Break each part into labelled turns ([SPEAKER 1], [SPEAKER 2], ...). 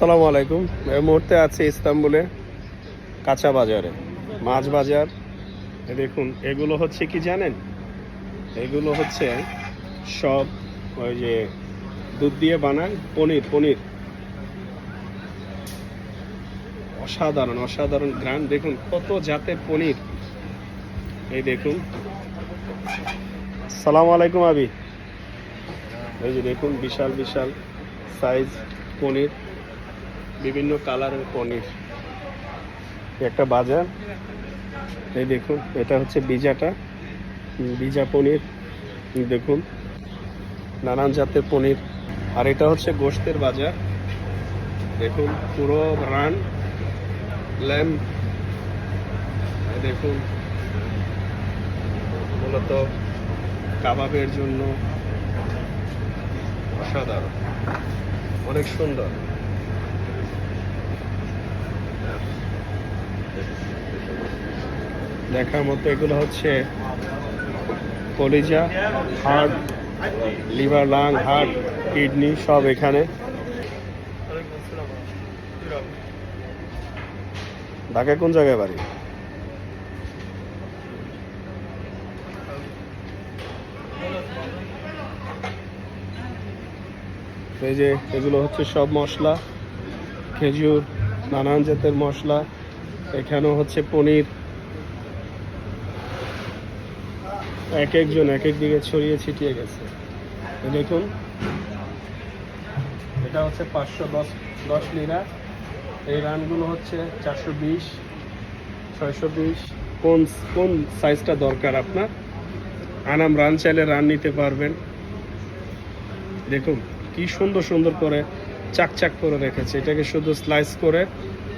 [SPEAKER 1] আসসালামু আলাইকুম। এই মুহূর্তে আছে ইস্তাম্বুলে কাঁচা বাজারে, মাছ বাজার। দেখুন, এগুলো হচ্ছে কি জানেন? এগুলো হচ্ছে সব ওই যে দুধ দিয়ে বানান পনির পনির। অসাধারণ অসাধারণ গ্রান দেখুন, কত জাতের পনির। এই দেখুন। সালাম আলাইকুম, আবি। এই যে দেখুন, বিশাল বিশাল সাইজ পনির। বিভিন্ন কালারের পনির। একটা বাজার। এই দেখুন, এটা হচ্ছে বিজাটা। বিজা পনির। দেখুন, নানান জাতের পনির। আর এটা হচ্ছে গোস্তের বাজার। দেখুন, পুরো রান ল্যাম্প দেখুন, মূলত কাবাবের জন্য অসাধারণ। অনেক সুন্দর। দেখার মতো এগুলো হচ্ছে কলিজা heart liver, lung heart kidney সব এখানে। ঢাকায় কোন জায়গায় বাড়ি? এই যে এগুলো হচ্ছে সব মশলা, খেজুর, নানান জাতের মশলা, এখানেও হচ্ছে পনির এক একজন এক এক দিকে ছড়িয়ে ছিটিয়ে গেছে। দেখুন। এটা হচ্ছে পাঁচশো দশ দশ লিরা। এই রানগুলো হচ্ছে চারশো বিশ, ছয়শো বিশ। কোন কোন সাইজটা দরকার আপনার? আনাম রান চাইলে রান নিতে পারবেন। দেখুন, কি সুন্দর সুন্দর করে চাক চাক করে রেখেছে। এটাকে শুধু স্লাইস করে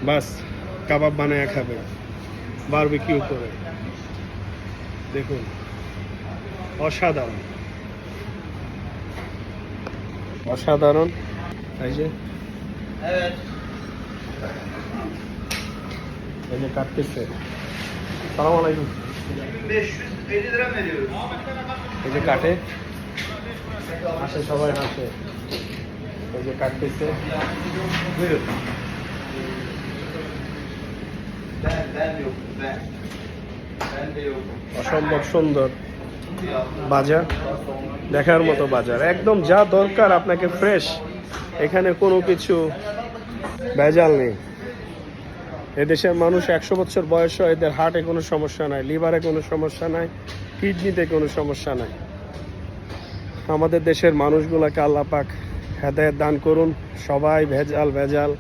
[SPEAKER 1] বাস কাবাব বানায় খাবে। বারবিকিউ করে। দেখুন। অসাধারণ। অসাধারণ। এই যে। এই যে কাটতেছে। সালাম আলাইকুম।
[SPEAKER 2] 550 lira mı veriyoruz?
[SPEAKER 1] এই যে কাটে। আসে সবাই আসে এই যে কাটতেছে. অসম্ভব সুন্দর। বাজার, দেখার মতো বাজার। একদম যা দরকার আপনাকে ফ্রেশ এখানে কোনো কিছু ভেজাল নেই। এদেশের মানুষ একশো বছর বয়স এদের হার্টে কোনো সমস্যা নাই লিভারে কোনো সমস্যা নাই কিডনিতে কোনো সমস্যা নাই। আমাদের দেশের মানুষগুলাকে আল্লাপাক হেদায়ত দান করুন। সবাই ভেজাল ভেজাল।